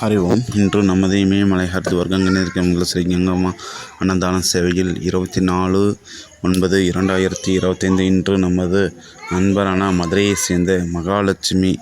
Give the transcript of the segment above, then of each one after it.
ஹரி ஓம் இன்று நமது இமயமலை ஹரித்து கங்கநேரிக்கம் உள்ள ஸ்ரீ கங்கம்மா அன்னதான சேவையில் இருபத்தி நாலு ஒன்பது இரண்டாயிரத்தி இருபத்தைந்து இன்று நமது நண்பரான மதுரையைச் சேர்ந்த மகாலட்சுமி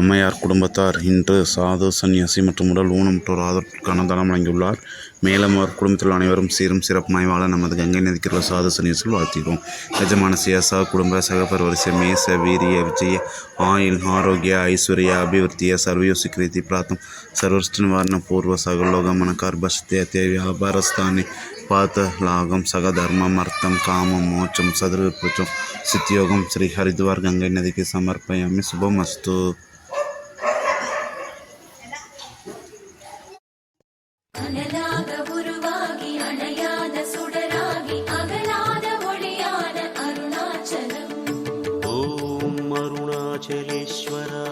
அம்மையார் குடும்பத்தார் இன்று சாது சன்னியாசி மற்றும் உடல் ஊனமுற்றோர் ஆதரவுக்கான தளம் வழங்கியுள்ளார். மேலும் அவர் குடும்பத்தில் அனைவரும் சீரும் சிறப்புமாய் வாழ நமது கங்கை நதிக்கிற சாது சன்னியாசில் வாழ்த்துகிறோம் எஜமான சியாசா குடும்ப சகபர் வரிசை மேச வீரிய விஜய ஆயில் ஆரோக்கிய ஐஸ்வர்ய அபிவிருத்திய சர்வயோசி கிருதி பிராத்தம் சர்வஷ்ட நிவாரண பூர்வ சகலோக மனகார்பஸ்தே தேவி அபாரஸ்தானி பாத்த லாகம் சகதர்மம் அர்த்தம் காமம் மோட்சம் சதுர்புச்சம் சித்தியோகம் ஸ்ரீ ஹரித்வார் கங்கை நதிக்கு சமர்ப்பயாமி சுபமஸ்து. அருணாச்சலேஸ்வரா.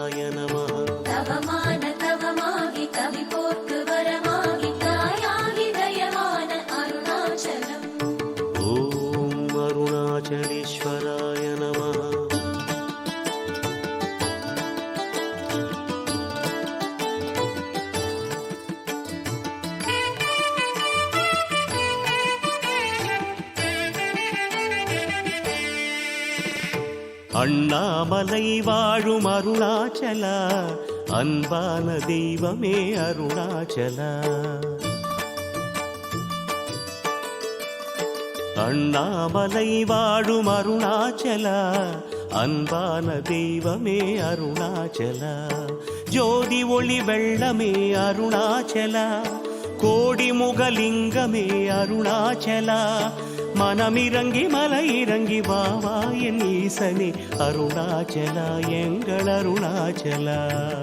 அண்ணாமலை வாழும் அருணாச்சலா அன்பான தெய்வமே அருணாச்சலா. அண்ணாமலை வாழும் அருணாச்சலா அன்பான தெய்வமே அருணாச்சலா. ஜோதி ஒளி வெள்ளமே அருணாச்சலா. முகலிங்கமே அருணாச்சலா. மனமிறங்கி மலை இறங்கி வா என் ஈசனே. அருணாச்சலா எங்கள் அருணாச்சலா.